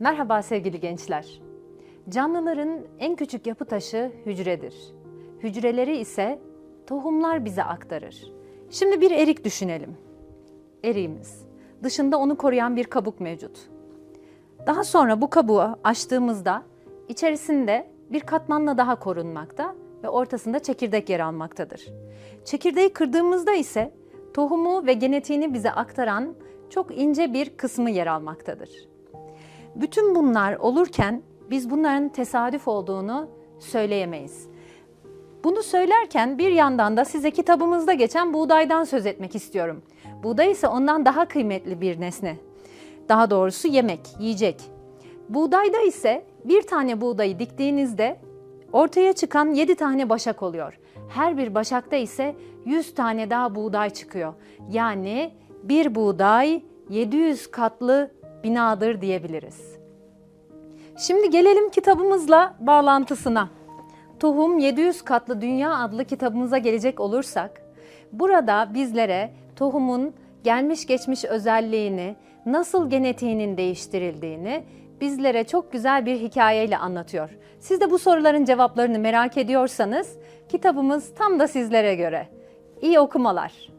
Merhaba sevgili gençler. Canlıların en küçük yapı taşı hücredir. Hücreleri ise tohumlar bize aktarır. Şimdi bir erik düşünelim. Eriğimiz. Dışında onu koruyan bir kabuk mevcut. Daha sonra bu kabuğu açtığımızda içerisinde bir katmanla daha korunmakta ve ortasında çekirdek yer almaktadır. Çekirdeği kırdığımızda ise tohumu ve genetiğini bize aktaran çok ince bir kısmı yer almaktadır. Bütün bunlar olurken biz bunların tesadüf olduğunu söyleyemeyiz. Bunu söylerken bir yandan da size kitabımızda geçen buğdaydan söz etmek istiyorum. Buğday ise ondan daha kıymetli bir nesne. Daha doğrusu yemek, yiyecek. Buğdayda ise bir tane buğdayı diktiğinizde ortaya çıkan 7 tane başak oluyor. Her bir başakta ise 100 tane daha buğday çıkıyor. Yani bir buğday 700 katlı binadır diyebiliriz. Şimdi gelelim kitabımızla bağlantısına. Tohum 700 katlı dünya adlı kitabımıza gelecek olursak, burada bizlere tohumun gelmiş geçmiş özelliğini, nasıl genetiğinin değiştirildiğini bizlere çok güzel bir hikayeyle anlatıyor. Siz de bu soruların cevaplarını merak ediyorsanız kitabımız tam da sizlere göre. İyi okumalar.